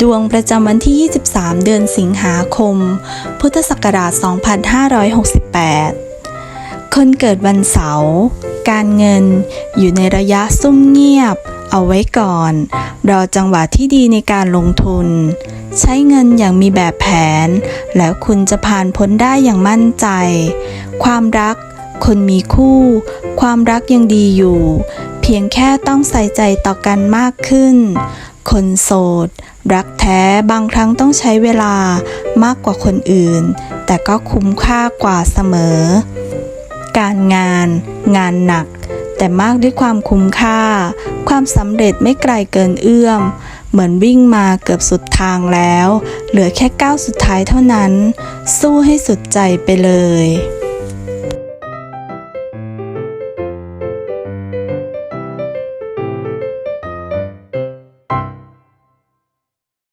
ดวงประจำวันที่ 23 เดือนสิงหาคม พุทธศักราช 2568 คนเกิดวันเสาร์ การเงินอยู่ในระยะซุ่มเงียบ เอาไว้ก่อน รอจังหวะที่ดีในการลงทุน ใช้เงินอย่างมีแบบแผน แล้วคุณจะผ่านพ้นได้อย่างมั่นใจ ความรัก คนมีคู่ ความรักยังดีอยู่ เพียงแค่ต้องใส่ใจต่อกันมากขึ้น คนโสด รักแท้บางครั้งต้องใช้เวลามากกว่าคนอื่น แต่ก็คุ้มค่ากว่าเสมอ การงาน งานหนัก แต่มากด้วยความคุ้มค่า ความสำเร็จไม่ไกลเกินเอื้อม เหมือนวิ่งมาเกือบสุดทางแล้ว เหลือแค่ก้าวสุดท้ายเท่านั้น สู้ให้สุดใจไปเลย